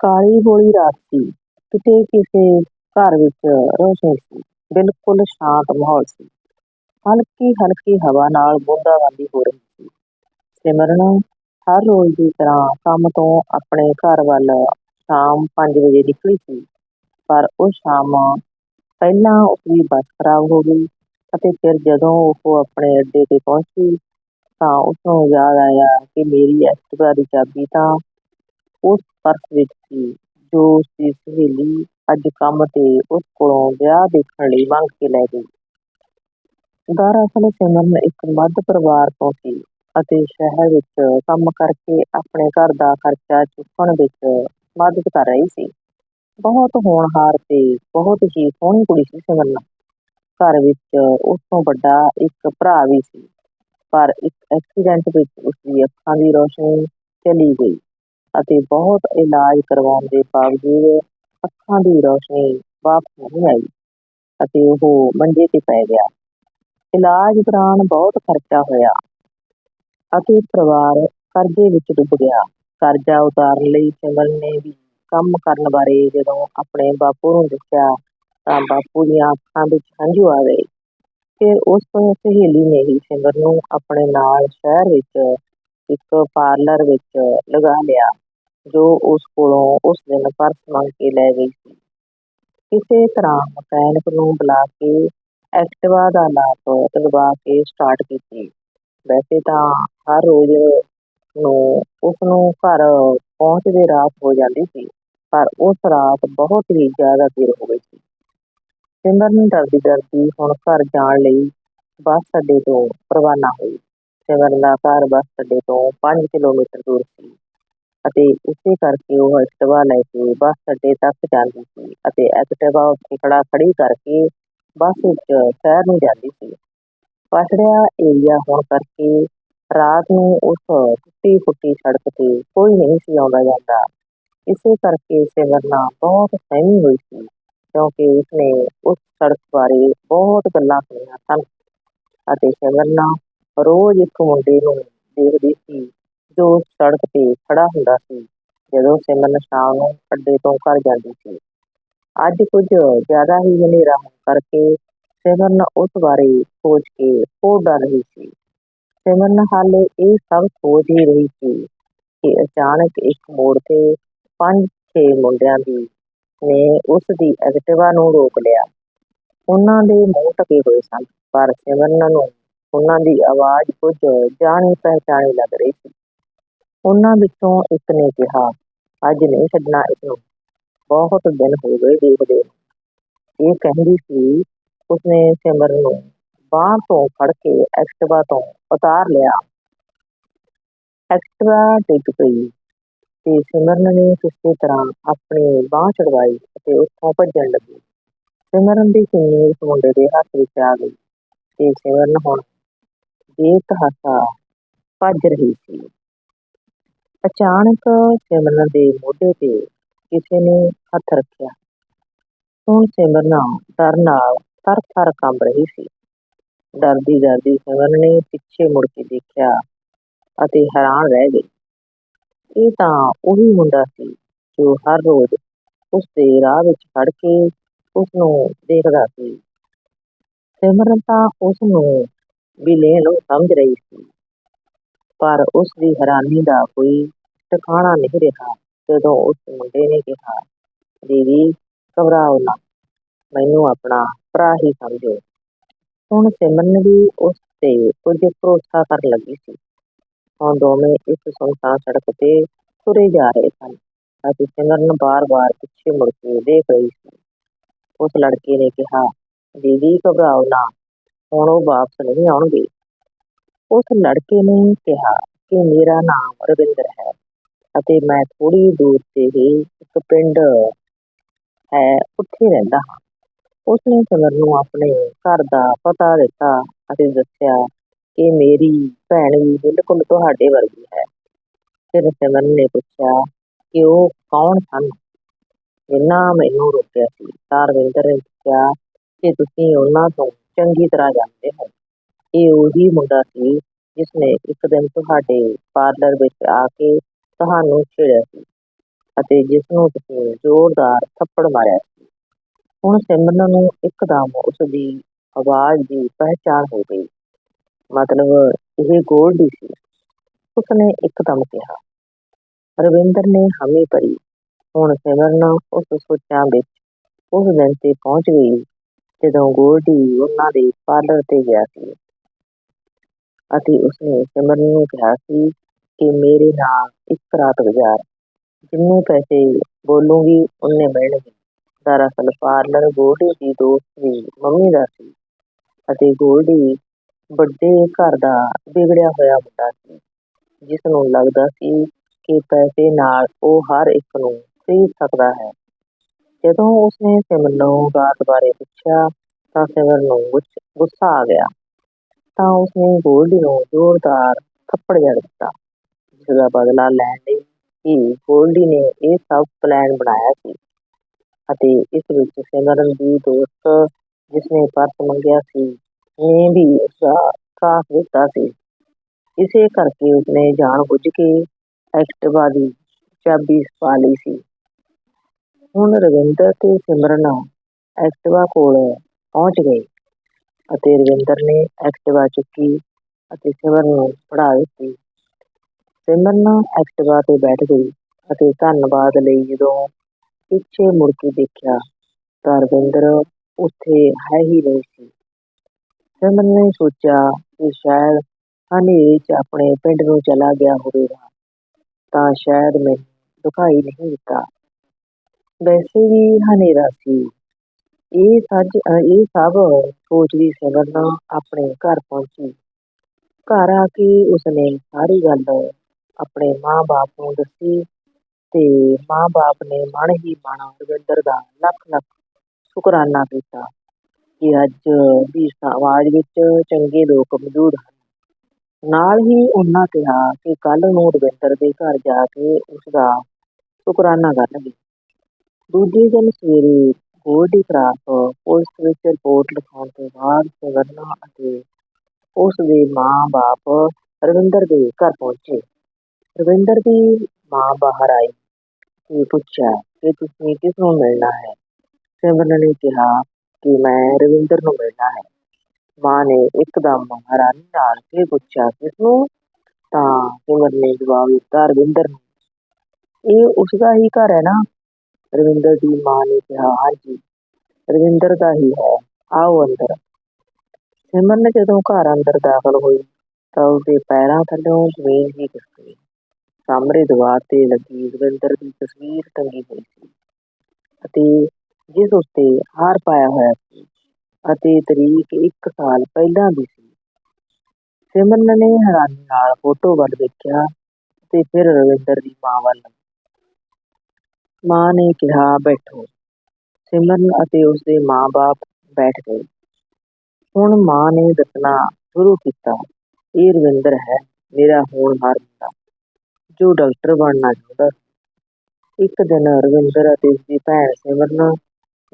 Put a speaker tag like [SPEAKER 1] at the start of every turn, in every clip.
[SPEAKER 1] ਕਾਲੀ ਬੋਲੀ ਰਾਤ ਸੀ ਕਿਤੇ ਕਿਸੇ ਘਰ ਵਿੱਚ ਰੋਸ਼ਨੀ ਸੀ। ਬਿਲਕੁਲ ਸ਼ਾਂਤ ਮਾਹੌਲ ਸੀ। ਹਲਕੀ ਹਲਕੀ ਹਵਾ ਨਾਲ ਬੂੰਦਾਬਾਂਦੀ ਹੋ ਰਹੀ ਸੀ। ਸਿਮਰਨ ਹਰ ਰੋਜ਼ ਦੀ ਤਰ੍ਹਾਂ ਕੰਮ ਤੋਂ ਆਪਣੇ ਘਰ ਵੱਲ ਸ਼ਾਮ 5 ਵਜੇ ਨਿਕਲੀ ਸੀ, ਪਰ ਉਹ ਸ਼ਾਮ ਪਹਿਲਾਂ ਉਸਦੀ ਬੱਸ ਖਰਾਬ ਹੋ ਗਈ ਅਤੇ ਫਿਰ ਜਦੋਂ ਉਹ ਆਪਣੇ ਅੱਡੇ ਤੇ ਪਹੁੰਚੀ ਤਾਂ ਉਸਨੂੰ ਯਾਦ ਆਇਆ ਕਿ ਮੇਰੀ ਐਕਟਿਵਾ ਦੀ ਚਾਬੀ ਤਾਂ ਉਸ ਪਰਸ ਵਿੱਚ ਸੀ, ਜੋ ਉਸਦੀ ਸਹੇਲੀ ਅੱਜ ਕੰਮ ਤੇ ਉਸ ਕੋਲੋਂ ਵਿਆਹ ਦੇਖਣ ਲਈ ਮੰਗ ਕੇ ਲੈ ਗਈ। ਦਰਅਸਲ ਸਿਮਰਨ ਇੱਕ ਮੱਧ ਪਰਿਵਾਰ ਤੋਂ ਸੀ ਅਤੇ ਸ਼ਹਿਰ ਵਿੱਚ ਕੰਮ ਕਰਕੇ ਆਪਣੇ ਘਰ ਦਾ ਖਰਚਾ ਚੁੱਕਣ ਵਿੱਚ ਮਦਦ ਕਰ ਰਹੀ ਸੀ। ਬਹੁਤ ਹੋਣਹਾਰ ਤੇ ਬਹੁਤ ਹੀ ਸੋਹਣੀ ਕੁੜੀ ਸੀ ਸਿਮਰਨ। ਘਰ ਵਿੱਚ ਉਸ ਤੋਂ ਵੱਡਾ ਇੱਕ ਭਰਾ ਵੀ ਸੀ, ਪਰ ਇੱਕ ਐਕਸੀਡੈਂਟ ਵਿੱਚ ਉਸਦੀ ਅੱਖਾਂ ਦੀ ਰੋਸ਼ਨੀ ਚਲੀ ਗਈ। ਅਤੇ ਬਹੁਤ ਇਲਾਜ ਕਰਵਾਉਣ ਦੇ ਬਾਵਜੂਦ ਅੱਖਾਂ ਦੀ ਰੋਸ਼ਨੀ ਵਾਪਸ ਨਹੀਂ ਆਈ ਅਤੇ ਉਹ ਮੰਜੇ ਤੇ ਪੈ ਗਿਆ। ਇਲਾਜ ਦੌਰਾਨ ਬਹੁਤ ਖਰਚਾ ਹੋਇਆ ਅਤੇ ਪਰਿਵਾਰ ਕਰਜ਼ੇ ਵਿੱਚ ਡੁੱਬ ਗਿਆ। ਕਰਜ਼ਾ ਉਤਾਰਨ ਲਈ ਸਿਮਰਨ ਨੇ ਵੀ ਕੰਮ ਕਰਨ ਬਾਰੇ ਜਦੋਂ ਆਪਣੇ ਬਾਪੂ ਨੂੰ ਦੱਸਿਆ ਤਾਂ ਬਾਪੂ ਦੀਆਂ ਅੱਖਾਂ ਵਿੱਚ ਹੰਝੂ ਆ ਗਏ। ਫਿਰ ਉਸ ਸਹੇਲੀ ਨੇ ਹੀ ਸਿਮਰਨ ਨੂੰ ਆਪਣੇ ਨਾਲ ਸ਼ਹਿਰ ਵਿੱਚ ਇੱਕ ਪਾਰਲਰ ਵਿੱਚ ਲਗਾ ਲਿਆ। ਜੋ ਉਸ ਕੋਲੋਂ ਉਸ ਦਿਨ ਪਰਸ ਮੰਗ ਕੇ ਲੈ ਗਈ ਸੀ। ਕਿਸੇ ਤਰ੍ਹਾਂ ਮਕੈਨਿਕ ਨੂੰ ਬੁਲਾ ਕੇ ਐਕਟਿਵਾ ਦਾ ਲਾਪ ਲਗਵਾ ਕੇ ਸਟਾਰਟ ਕੀਤੀ। ਵੈਸੇ ਤਾਂ ਹਰ ਰੋਜ਼ ਨੂੰ ਉਸ ਘਰ ਪਹੁੰਚਦੇ ਰਾਤ ਹੋ ਜਾਂਦੀ ਸੀ, ਪਰ ਉਸ ਰਾਤ ਬਹੁਤ ਹੀ ਜ਼ਿਆਦਾ ਦੇਰ ਹੋ ਗਈ ਸੀ। ਸਿਮਰਨ ਡਰਦੀ ਡਰਦੀ ਹੁਣ ਘਰ ਜਾਣ ਲਈ ਬੱਸ ਅੱਡੇ ਤੋਂ ਰਵਾਨਾ ਹੋਈ। ਸਿਮਰਨ ਦਾ ਘਰ ਬੱਸ ਅੱਡੇ ਤੋਂ ਪੰਜ ਕਿਲੋਮੀਟਰ ਦੂਰ ਸੀ। ਅਤੇ ਇਸੇ ਕਰਕੇ ਉਹ ਐਕਟਿਵਾ ਲੈ ਕੇ ਬੱਸ ਅੱਡੇ ਤੱਕ ਜਾਂਦੀ ਸੀ ਅਤੇ ਐਕਟਿਵਾ ਉੱਥੇ ਖੜਾ ਖੜੀ ਕਰਕੇ ਬੱਸ ਵਿੱਚ ਸ਼ਹਿਰ ਨੂੰ ਜਾਂਦੀ ਸੀ। ਪਛੜਿਆ ਏਰੀਆ ਹੋਣ ਕਰਕੇ ਰਾਤ ਨੂੰ ਉਸ ਟੁੱਟੀ ਫੁੱਟੀ ਸੜਕ ਤੇ ਕੋਈ ਨਹੀਂ ਸੀ ਆਉਂਦਾ ਜਾਂਦਾ। ਇਸੇ ਕਰਕੇ ਸਿਮਰਨਾ ਬਹੁਤ ਸਹਿਮੀ ਹੋਈ ਸੀ, ਕਿਉਂਕਿ ਉਸਨੇ ਉਸ ਸੜਕ ਬਾਰੇ ਬਹੁਤ ਗੱਲਾਂ ਸੁਣੀਆਂ ਸਨ ਅਤੇ ਸਿਮਰਨਾ ਰੋਜ਼ ਇੱਕ ਮੁੰਡੇ ਨੂੰ ਦੇਖਦੀ ਸੀ। ਜੋ ਸੜਕ ਤੇ ਖੜਾ ਹੁੰਦਾ ਸੀ, ਜਦੋਂ ਸਿਮਰਨ ਸ਼ਾਮ ਨੂੰ ਅੱਡੇ ਤੋਂ ਘਰ ਜਾਂਦੀ ਸੀ। ਅੱਜ ਕੁਝ ਜ਼ਿਆਦਾ ਹੀ ਹਨੇਰਾ ਹੋਣ ਕਰਕੇ ਸਿਮਰਨ ਉਸ ਬਾਰੇ ਸੋਚ ਕੇ ਬਹੁਤ ਡਰ ਰਹੀ ਸੀ। ਸਿਮਰਨ ਹਾਲੇ ਇਹ ਸਭ ਸੋਚ ਹੀ ਰਹੀ ਸੀ ਕਿ ਅਚਾਨਕ ਇੱਕ ਮੋੜ ਤੇ ਪੰਜ ਛੇ ਮੁੰਡਿਆਂ ਦੀ ਨੇ ਉਸ ਦੀ ਐਕਟਿਵਾ ਨੂੰ ਰੋਕ ਲਿਆ। ਉਹਨਾਂ ਦੇ ਮੂੰਹ ਢਕੇ ਹੋਏ ਸਨ, ਪਰ ਸਿਮਰਨ ਨੂੰ ਉਹਨਾਂ ਦੀ ਆਵਾਜ਼ ਕੁਝ ਜਾਣੀ ਪਹਿਚਾਣੀ ਲੱਗ ਰਹੀ ਸੀ। ਉਹਨਾਂ ਵਿੱਚੋਂ ਇੱਕ ਨੇ ਕਿਹਾ, ਅੱਜ ਨਹੀਂ ਛੱਡਣਾ ਇਸ ਨੂੰ ਬਹੁਤ ਦਿਨ ਹੋ ਗਏ ਦੇਖਦੇ ਨੂੰ। ਇਹ ਕਹਿੰਦੀ ਸੀ, ਉਸਨੇ ਸਿਮਰਨ ਨੂੰ ਬਾਂਹ ਤੋਂ ਫੜ ਕੇ ਐਕਟਿਵਾ ਤੋਂ ਉਤਾਰ ਲਿਆ। ਐਕਟਿਵਾ ਡਿੱਗ ਪਈ ਤੇ ਸਿਮਰਨ ਨੇ ਕਿਸੇ ਤਰ੍ਹਾਂ ਆਪਣੀ ਬਾਂਹ ਛਡਵਾਈ ਅਤੇ ਉੱਥੋਂ ਭੱਜਣ ਲੱਗੀ। ਸਿਮਰਨ ਦੀ ਚੁੰਨੀ ਉਸ ਮੁੰਡੇ ਦੇ ਹੱਥ ਵਿੱਚ ਆ ਗਈ ਤੇ ਸਿਮਰਨ ਹੁਣ ਬੇਤਹਾਸਾ ਭੱਜ ਰਹੀ ਸੀ। ਅਚਾਨਕ ਸਿਮਰਨ ਦੇ ਮੋਢੇ ਤੇ ਕਿਸੇ ਨੇ ਹੱਥ ਰੱਖਿਆ। ਹੁਣ ਸਿਮਰਨਾ ਡਰ ਨਾਲ ਥਰ ਥਰ ਕੰਬ ਰਹੀ ਸੀ। ਡਰਦੀ ਡਰਦੀ ਸਿਮਰਨ ਨੇ ਪਿੱਛੇ ਮੁੜ ਕੇ ਦੇਖਿਆ ਅਤੇ ਹੈਰਾਨ ਰਹਿ ਗਈ। ਇਹ ਤਾਂ ਉਹੀ ਮੁੰਡਾ ਸੀ ਜੋ ਹਰ ਰੋਜ਼ ਉਸ ਦੇ ਰਾਹ ਵਿੱਚ ਖੜ ਕੇ ਉਸ ਨੂੰ ਦੇਖਦਾ ਸੀ। ਸਿਮਰਨ ਤਾਂ ਉਸ ਨੂੰ ਵੀ ਲੈਣ ਸਮਝ ਰਹੀ ਸੀ। ਪਰ ਉਸ ਦੀ ਹੈਰਾਨੀ ਦਾ ਕੋਈ ਟਿਕਾਣਾ ਨਹੀਂ ਰਿਹਾ। ਜਦੋਂ ਉਸ ਮੁੰਡੇ ਨੇ ਕਿਹਾ, ਦੀਦੀ, ਘਬਰਾਓ ਨਾ, ਮੈਨੂੰ ਆਪਣਾ ਭਰਾ ਹੀ ਸਮਝੋ। ਹੁਣ ਸਿਮਰਨ ਵੀ ਉਸ ਤੇ ਕੁਝ ਭਰੋਸਾ ਕਰਨ ਲੱਗੀ ਸੀ। ਹੁਣ ਦੋਵੇਂ ਇਸ ਸੁਨਸਾਨ ਸੜਕ ਤੇ ਤੁਰੇ ਜਾ ਰਹੇ ਸਨ ਅਤੇ ਸਿਮਰਨ ਬਾਰ-ਬਾਰ ਪਿੱਛੇ ਮੁੜ ਕੇ ਦੇਖ ਰਹੀ ਸੀ। ਉਸ ਲੜਕੇ ਨੇ ਕਿਹਾ, ਦੀਦੀ, ਘਬਰਾਓ ਨਾ, ਹੁਣ ਉਹ ਵਾਪਸ ਨਹੀਂ ਆਉਣਗੇ। ਉਸ ਲੜਕੇ ਨੇ ਕਿਹਾ ਕਿ ਮੇਰਾ ਨਾਮ ਰਵਿੰਦਰ ਹੈ ਅਤੇ ਮੈਂ ਥੋੜੀ ਦੂਰ ਤੇ ਹੀ ਇੱਕ ਪਿੰਡ ਹੈ, ਉੱਥੇ ਰਹਿੰਦਾ ਹਾਂ। ਉਸਨੇ ਸਿਮਰਨ ਨੂੰ ਆਪਣੇ ਘਰ ਦਾ ਪਤਾ ਦਿੱਤਾ ਅਤੇ ਦੱਸਿਆ ਕਿ ਮੇਰੀ ਭੈਣ ਵੀ ਬਿਲਕੁਲ ਤੁਹਾਡੇ ਵਰਗੀ ਹੈ। ਫਿਰ ਸਿਮਰਨ ਨੇ ਪੁੱਛਿਆ ਕਿ ਉਹ ਕੌਣ ਸਨ? ਜਿੰਨਾ ਮੈਨੂੰ ਰੋਕਿਆ ਸੀ, ਤਾਂ ਰਵਿੰਦਰ ਨੇ ਕਿਹਾ ਕਿ ਤੁਸੀਂ ਉਹਨਾਂ ਤੋਂ ਚੰਗੀ ਤਰ੍ਹਾਂ ਜਾਣਦੇ ਹੋ। ਇਹ ਉਹੀ ਮੁੰਡਾ ਸੀ ਜਿਸਨੇ ਇੱਕ ਦਿਨ ਤੁਹਾਡੇ ਪਾਰਲਰ ਵਿੱਚ ਆ ਕੇ ਤੁਹਾਨੂੰ ਛੇੜਿਆ ਸੀ ਅਤੇ ਜਿਸ ਨੂੰ ਤੁਸੀਂ ਜ਼ੋਰਦਾਰ ਥੱਪੜ ਮਾਰਿਆ ਸੀ। ਹੁਣ ਸਿਮਰਨ ਨੂੰ ਇੱਕਦਮ ਉਸ ਦੀ ਆਵਾਜ਼ ਦੀ ਪਹਿਚਾਣ ਹੋ ਗਈ। ਮਤਲਬ ਇਹ ਗੋਲਡੀ ਸੀ। ਉਸਨੇ ਇੱਕਦਮ ਕਿਹਾ, ਰਵਿੰਦਰ ਨੇ ਹਾਮੀ ਭਰੀ। ਹੁਣ ਸਿਮਰਨ ਉਸ ਸੋਚਾਂ ਵਿੱਚ ਉਸ ਦਿਨ ਤੇ ਪਹੁੰਚ ਗਈ ਜਦੋਂ ਗੋਲਡੀ ਉਹਨਾਂ ਦੇ ਪਾਰਲਰ ਤੇ ਗਿਆ ਸੀ। ਅਤੇ ਉਸਨੇ ਸਿਮਰਨ ਨੂੰ ਕਿਹਾ ਸੀ ਕਿ ਮੇਰੇ ਨਾਲ ਇੱਕ ਰਾਤ ਗੁਜ਼ਾਰ। ਜਿੰਨੇ ਪੈਸੇ ਬੋਲੂਗੀ ਉਨੇ ਮਿਲਣਗੇ। ਦਰਅਸਲ ਪਾਰਲਰ ਗੋਲਡੀ ਦੀ ਦੋਸਤ ਦੀ ਮੰਮੀ ਦਾ ਸੀ ਅਤੇ ਗੋਲਡੀ ਵੱਡੇ ਘਰ ਦਾ ਵਿਗੜਿਆ ਹੋਇਆ ਮੁੰਡਾ ਸੀ ਜਿਸ ਨੂੰ ਲੱਗਦਾ ਸੀ ਕਿ ਪੈਸੇ ਨਾਲ ਉਹ ਹਰ ਇੱਕ ਨੂੰ ਖਰੀਦ ਸਕਦਾ ਹੈ। ਜਦੋਂ ਉਸਨੇ ਸਿਮਰਨ ਨੂੰ ਰਾਤ ਬਾਰੇ ਪੁੱਛਿਆ ਤਾਂ ਸਿਮਰਨ ਨੂੰ ਗੁੱਸ- ਗੁੱਸਾ ਆ ਗਿਆ। ਤਾਂ ਉਸਨੇ ਗੋਲਡੀ ਨੂੰ ਜ਼ੋਰਦਾਰ ਥੱਪੜ ਜੜ ਦਿੱਤਾ ਜਿਸ ਦਾ ਬਦਲਾ ਲੈਣ ਲਈ ਕਿ ਗੋਲਡੀ ਨੇ ਇਹ ਸਭ ਪਲਾਨ ਬਣਾਇਆ ਸੀ ਅਤੇ ਇਸ ਵਿੱਚ ਸਿਮਰਨ ਦੀ ਦੋਸਤ ਜਿਸਨੇ ਪਰਸ ਮੰਗਿਆ ਸੀ ਨੇ ਵੀ ਉਸਦਾ ਸਾਥ ਦਿੱਤਾ ਸੀ ਇਸੇ ਕਰਕੇ ਉਸਨੇ ਜਾਣ ਬੁੱਝ ਕੇ ਐਕਟਿਵਾ ਦੀ ਚਾਬੀ ਪਾ ਲਈ ਸੀ ਹੁਣ ਰਵਿੰਦਰ ਤੇ ਸਿਮਰਨ ਐਕਟਿਵਾ ਕੋਲ ਪਹੁੰਚ ਗਏ ਅਤੇ ਰਵਿੰਦਰ ਨੇ ਐਕਟਿਵਾ ਚੁੱਕੀ ਅਤੇ ਸਿਮਰਨ ਨੂੰ ਫੜਾ ਦਿੱਤੀ। ਸਿਮਰਨ ਐਕਟਿਵਾ ਤੇ ਬੈਠ ਗਈ ਅਤੇ ਧੰਨਵਾਦ ਲਈ ਜਦੋਂ ਪਿੱਛੇ ਮੁੜ ਕੇ ਦੇਖਿਆ ਤਾਂ ਰਵਿੰਦਰ ਉੱਥੇ ਹੈ ਹੀ ਨਹੀਂ ਸੀ। ਸਿਮਰਨ ਨੇ ਸੋਚਿਆ ਕਿ ਸ਼ਾਇਦ ਹਨੇਰੇ 'ਚ ਆਪਣੇ ਪਿੰਡ ਨੂੰ ਚਲਾ ਗਿਆ ਹੋਵੇਗਾ, ਤਾਂ ਸ਼ਾਇਦ ਮੈਨੂੰ ਦਿਖਾਈ ਨਹੀਂ ਦਿੱਤਾ। ਵੈਸੇ ਵੀ ਹਨੇਰਾ ਸੀ। ਇਹ ਸੱਜ ਇਹ ਸਭ ਸੋਚਦੀ ਸਿਮਰਨ ਆਪਣੇ ਘਰ ਪਹੁੰਚੀ। ਘਰ ਆ ਕੇ ਉਸਨੇ ਸਾਰੀ ਗੱਲ ਆਪਣੇ ਮਾਂ-ਬਾਪ ਨੂੰ ਦੱਸੀ ਤੇ ਮਾਂ-ਬਾਪ ਨੇ ਮਨ ਹੀ ਮਨ ਰਵਿੰਦਰ ਦਾ ਲੱਖ ਲੱਖ ਸ਼ੁਕਰਾਨਾ ਕੀਤਾ ਕਿ ਅੱਜ ਵੀ ਸਮਾਜ ਵਿੱਚ ਚੰਗੇ ਲੋਕ ਮੌਜੂਦ ਹਨ। ਨਾਲ ਹੀ ਉਹਨਾਂ ਕਿਹਾ ਕਿ ਕੱਲ੍ਹ ਨੂੰ ਰਵਿੰਦਰ ਦੇ ਘਰ ਜਾ ਕੇ ਉਸਦਾ ਸ਼ੁਕਰਾਨਾ ਕਰਨਗੇ ਦੂਜੇ ਦਿਨ ਸਵੇਰੇ ਗੋਲਡੀ ਪੁਲਿਸ ਵਿੱਚ ਰਿਪੋਰਟ ਲਿਖਾਉਣ ਤੋਂ ਬਾਅਦ ਸਿਮਰਨਾ ਅਤੇ ਉਸ ਦੇ ਮਾਂ-ਬਾਪ ਰਵਿੰਦਰ ਦੇ ਘਰ ਪਹੁੰਚੇ। ਰਵਿੰਦਰ ਦੀ ਮਾਂ ਬਾਹਰ ਆਈ ਤੇ ਪੁੱਛਿਆ ਕਿ ਤੁਸੀਂ ਕਿਸ ਨੂੰ ਮਿਲਣਾ ਹੈ? ਸਿਮਰਨ ਨੇ ਕਿਹਾ ਕਿ ਮੈਂ ਰਵਿੰਦਰ ਨੂੰ ਮਿਲਣਾ ਹੈ। ਮਾਂ ਨੇ ਇੱਕਦਮ ਹੈਰਾਨੀ ਨਾਲ ਇਹ ਪੁੱਛਿਆ, ਕਿਸ ਨੂੰ? ਤਾਂ ਸਿਮਰਨ ਨੇ ਜਵਾਬ ਦਿੱਤਾ, ਰਵਿੰਦਰ ਨੂੰ। ਇਹ ਉਸਦਾ ਹੀ ਘਰ ਹੈ ਨਾ। ਰਵਿੰਦਰ ਦੀ ਮਾਂ ਨੇ ਕਿਹਾ, ਹਾਂਜੀ, ਰਵਿੰਦਰ ਦਾ ਹੀ ਹੈ, ਆਓ ਅੰਦਰ। ਸਿਮਰਨ ਜਦੋਂ ਘਰ ਅੰਦਰ ਦਾਖਲ ਹੋਈ, ਤਾਂ ਉਸਦੇ ਪੈਰਾਂ ਥੱਲੋਂ ਜ਼ਮੀਨ ਹੀ ਖਿਸਕ ਗਈ ਸਾਹਮਣੇ ਦੀਵਾਰ ਤੇ ਲੱਗੀ ਰਵਿੰਦਰ ਦੀ ਤਸਵੀਰ ਟੰਗੀ ਹੋਈ ਸੀ। ਅਤੇ ਜਿਸ ਉੱਤੇ ਹਾਰ ਪਾਇਆ ਹੋਇਆ ਸੀ, ਅਤੇ ਤਰੀਕ ਇੱਕ ਸਾਲ ਪਹਿਲਾਂ ਦੀ ਸੀ। ਸਿਮਰਨ ਨੇ ਹੈਰਾਨੀ ਨਾਲ ਫੋਟੋ ਵੱਲ ਵੇਖਿਆ ਅਤੇ ਫਿਰ ਰਵਿੰਦਰ ਦੀ ਮਾਂ ਵੱਲ ਮਾਂ ਨੇ ਕਿਹਾ, ਬੈਠੋ। ਸਿਮਰਨ ਅਤੇ ਉਸਦੇ ਮਾਂ-ਬਾਪ ਬੈਠ ਗਏ। ਹੁਣ ਮਾਂ ਨੇ ਦੱਸਣਾ ਸ਼ੁਰੂ ਕੀਤਾ, ਇਹ ਰਵਿੰਦਰ ਹੈ, ਮੇਰਾ ਹੋਣਹਾਰ ਮੁੰਡਾ, ਜੋ ਡਾਕਟਰ ਬਣਨਾ ਚਾਹੁੰਦਾ ਸੀ। ਇੱਕ ਦਿਨ ਰਵਿੰਦਰ ਅਤੇ ਉਸਦੀ ਭੈਣ ਸਿਮਰਨ,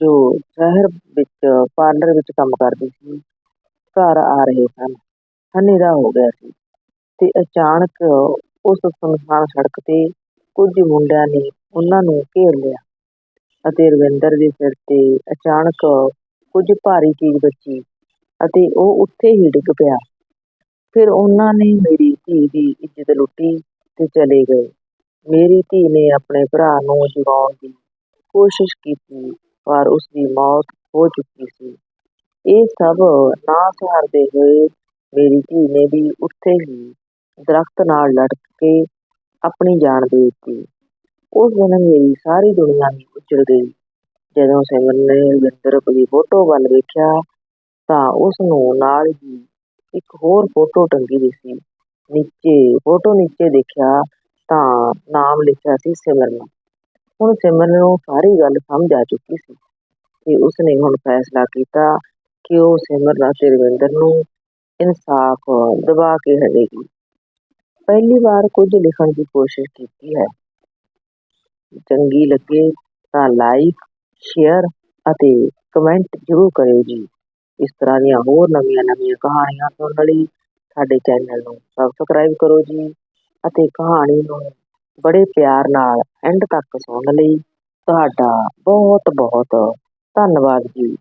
[SPEAKER 1] ਜੋ ਸ਼ਹਿਰ ਵਿੱਚ, ਪਾਰਲਰ ਵਿੱਚ ਕੰਮ ਕਰਦੀ ਸੀ, ਘਰ ਆ ਰਹੇ ਸਨ। ਹਨੇਰਾ ਹੋ ਗਿਆ ਸੀ ਤੇ ਅਚਾਨਕ ਉਸ ਸੁਨਸਾਨ ਸੜਕ ਤੇ ਕੁਝ ਮੁੰਡਿਆਂ ਨੇ ਉਹਨਾਂ ਨੂੰ ਘੇਰ ਲਿਆ ਅਤੇ ਰਵਿੰਦਰ ਦੇ ਸਿਰ ਤੇ ਅਚਾਨਕ ਕੁਝ ਭਾਰੀ ਚੀਜ਼ ਵੱਜੀ ਅਤੇ ਉਹ ਉੱਥੇ ਹੀ ਡਿੱਗ ਪਿਆ। ਫਿਰ ਉਹਨਾਂ ਨੇ ਮੇਰੀ ਧੀ ਦੀ ਇੱਜ਼ਤ ਲੁੱਟੀ ਤੇ ਚਲੇ ਗਏ। ਮੇਰੀ ਧੀ ਨੇ ਆਪਣੇ ਭਰਾ ਨੂੰ ਜਗਾਉਣ ਦੀ ਕੋਸ਼ਿਸ਼ ਕੀਤੀ, ਪਰ ਉਸ ਦੀ ਮੌਤ ਹੋ ਚੁੱਕੀ ਸੀ। ਇਹ ਸਭ ਨਾ ਸਹਾਰਦੇ ਹੋਏ ਮੇਰੀ ਧੀ ਨੇ ਵੀ ਉੱਥੇ ਹੀ ਦਰਖਤ ਨਾਲ ਲਟਕ ਕੇ ਆਪਣੀ ਜਾਨ ਦੇ ਦਿੱਤੀ। ਉਸ ਦਿਨ ਮੇਰੀ ਸਾਰੀ ਦੁਨੀਆ ਹੀ ਉੱਜੜ ਗਈ। ਜਦੋਂ ਸਿਮਰਨ ਨੇ ਰਵਿੰਦਰ ਦੀ ਫੋਟੋ ਵੱਲ ਵੇਖਿਆ, ਤਾਂ ਉਸ ਨੂੰ ਨਾਲ ਹੀ ਇੱਕ ਹੋਰ ਫੋਟੋ ਟੰਗੀ ਦੀ ਨੀਚੇ, ਫੋਟੋ ਨੀਚੇ ਦੇਖਿਆ ਤਾਂ ਨਾਮ ਲਿਖਿਆ ਸੀ ਸਿਮਰਨ। ਹੁਣ ਸਿਮਰਨ ਨੂੰ ਸਾਰੀ ਗੱਲ ਸਮਝ ਆ ਚੁੱਕੀ ਸੀ ਤੇ ਉਸਨੇ ਹੁਣ ਫੈਸਲਾ ਕੀਤਾ ਕਿ ਉਹ ਸਿਮਰਨ ਅਤੇ ਰਵਿੰਦਰ ਨੂੰ ਇਨਸਾਫ ਦਿਵਾ ਕੇ ਹਟੇਗੀ ਪਹਿਲੀ ਵਾਰ ਕੁਝ ਲਿਖਣ ਦੀ ਕੋਸ਼ਿਸ਼ ਕੀਤੀ ਹੈ। ਚੰਗੀ ਲੱਗੇ ਤਾਂ ਲਾਈਕ ਸ਼ੇਅਰ ਅਤੇ ਕਮੈਂਟ ਜ਼ਰੂਰ ਕਰਿਓ ਜੀ। ਇਸ ਤਰ੍ਹਾਂ ਦੀਆਂ ਹੋਰ ਨਵੀਆਂ ਨਵੀਆਂ ਕਹਾਣੀਆਂ ਸੁਣਨ ਲਈ ਸਾਡੇ ਚੈਨਲ ਨੂੰ ਸਬਸਕ੍ਰਾਈਬ ਕਰੋ ਜੀ ਅਤੇ ਕਹਾਣੀ ਨੂੰ ਬੜੇ ਪਿਆਰ ਨਾਲ ਐਂਡ ਤੱਕ ਸੁਣਨ ਲਈ ਤੁਹਾਡਾ ਬਹੁਤ ਬਹੁਤ ਧੰਨਵਾਦ ਜੀ।